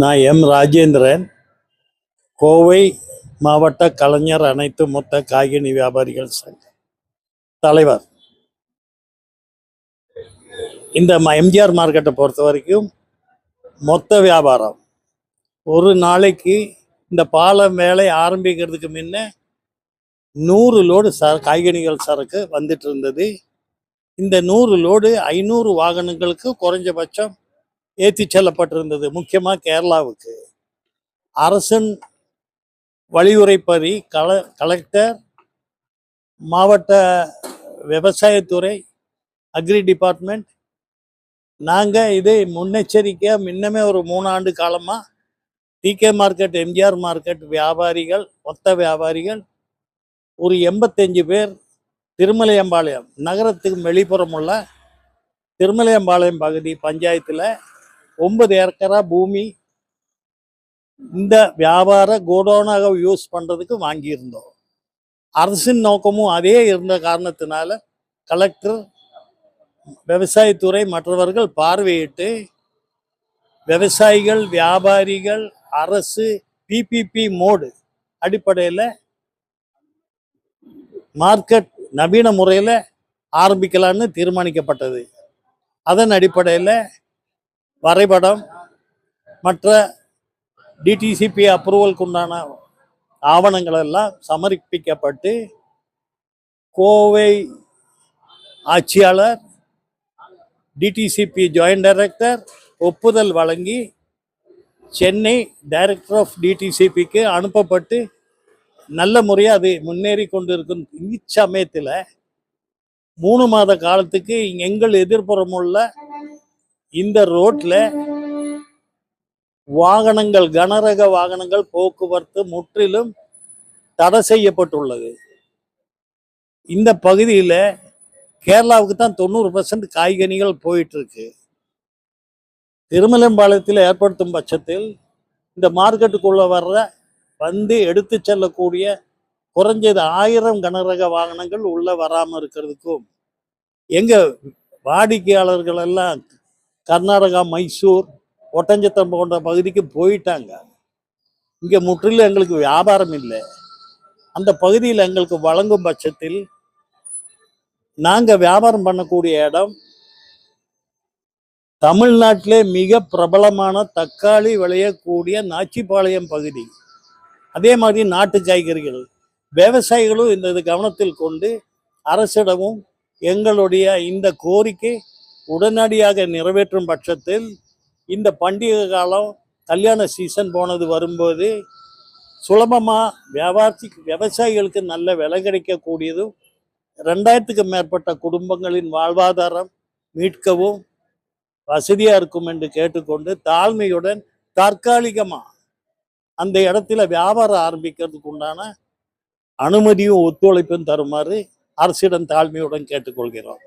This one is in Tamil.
நான் எம். ராஜேந்திரன். கோவை மாவட்ட கலைஞர் அனைத்து மொத்த காய்கனி வியாபாரிகள் சங்கம். தலைவர். இந்த ம- எம்ஜிஆர் மார்க்கெட்டை பொறுத்த வரைக்கும் மொத்த வியாபாரம். ஒரு நாளைக்கு இந்த பாலம் வேலை ஆரம்பிக்கிறதுக்கு முன்ன நூறு லோடு ச காய்கனிகள் சரக்கு வந்துட்டு இருந்தது. இந்த நூறு லோடு ஐநூறு வாகனங்களுக்கு குறைஞ்சபட்சம் ஏற்றி செல்லப்பட்டிருந்தது. முக்கியமாக கேரளாவுக்கு. அரசின் வழியுறைப்படி கல கலெக்டர் மாவட்ட விவசாயத்துறை அக்ரி டிபார்ட்மெண்ட் நாங்கள் இதை முன்னெச்சரிக்கையாக முன்னமே ஒரு மூணு ஆண்டு காலமாக டிகே மார்க்கெட் எம்ஜிஆர் மார்க்கெட் வியாபாரிகள் மொத்த வியாபாரிகள் ஒரு எண்பத்தஞ்சு பேர் திருமலையம்பாளையம் நகரத்துக்கு வெளிப்புறம் உள்ள திருமலையம்பாளையம் பகுதி பஞ்சாயத்தில் ஒன்பது ஏக்கரா பூமி இந்த வியாபார கோடவுனாக யூஸ் பண்ணுறதுக்கு வாங்கியிருந்தோம். அரசின் நோக்கமும் அதே இருந்த காரணத்தினால கலெக்டர் விவசாயத்துறை மற்றவர்கள் பார்வையிட்டு விவசாயிகள் வியாபாரிகள் அரசு பிபிபி மோடு அடிப்படையில் மார்க்கெட் நவீன முறையில் ஆரம்பிக்கலான்னு தீர்மானிக்கப்பட்டது. அதன் அடிப்படையில் வரைபடம் மற்ற டிடிசிபி அப்ரூவலுக்கு உண்டான ஆவணங்கள் எல்லாம் சமர்ப்பிக்கப்பட்டு கோவை ஆட்சியாளர் டிடிசிபி ஜாயின்ட் டைரக்டர் ஒப்புதல் வழங்கி சென்னை டைரக்டர் ஆஃப் டிடிசிபிக்கு அனுப்பப்பட்டு நல்ல முறையாக அது முன்னேறி கொண்டிருக்கும் இச்சமயத்தில் மூணு மாத காலத்துக்கு எங்கள் எதிர்ப்புறமுள்ள இந்த ரோட்ல வாகனங்கள் கனரக வாகனங்கள் போக்குவரத்து முற்றிலும் தடை செய்யப்பட்டுள்ளது. இந்த பகுதியில் கேரளாவுக்கு தான் தொண்ணூறு பர்சன்ட் காய்கனிகள் போயிட்டு இருக்கு திருமலம்பாளையத்தில் ஏற்படுத்தும் பட்சத்தில் இந்த மார்க்கெட்டுக்குள்ளே வர்ற வந்து எடுத்து செல்லக்கூடிய குறைஞ்சது ஆயிரம் கனரக வாகனங்கள் உள்ள வராமல் இருக்கிறதுக்கும் எங்க வாடிக்கையாளர்கள் எல்லாம் கர்நாடகா மைசூர் ஒட்டஞ்சத்தம் போன்ற பகுதிக்கு போயிட்டாங்க. இங்க முற்றிலும் எங்களுக்கு வியாபாரம் இல்லை. அந்த பகுதியில் எங்களுக்கு வழங்கும் பட்சத்தில் நாங்க வியாபாரம் பண்ணக்கூடிய இடம் தமிழ்நாட்டிலே மிக பிரபலமான தக்காளி விளையக்கூடிய நாச்சிபாளையம் பகுதி. அதே மாதிரி நாட்டு காய்கறிகள். விவசாயிகளும் இந்த இது கவனத்தில் கொண்டு அரசிடமும் எங்களுடைய இந்த கோரிக்கை உடனடியாக நிறைவேற்றும் பட்சத்தில் இந்த பண்டிகை காலம் கல்யாண சீசன் போனது வரும்போது சுலபமாக வியாபாரத்தி விவசாயிகளுக்கு நல்ல விலை கிடைக்கக்கூடியதும் ரெண்டாயிரத்துக்கு மேற்பட்ட குடும்பங்களின் வாழ்வாதாரம் மீட்கவும் வசதியாக இருக்கும் என்று கேட்டுக்கொண்டு தாழ்மையுடன் தற்காலிகமாக அந்த இடத்துல வியாபாரம் ஆரம்பிக்கிறதுக்கு உண்டான அனுமதியும் ஒத்துழைப்பும் தருமாறு அரசிடம் தாழ்மையுடன் கேட்டுக்கொள்கிறோம்.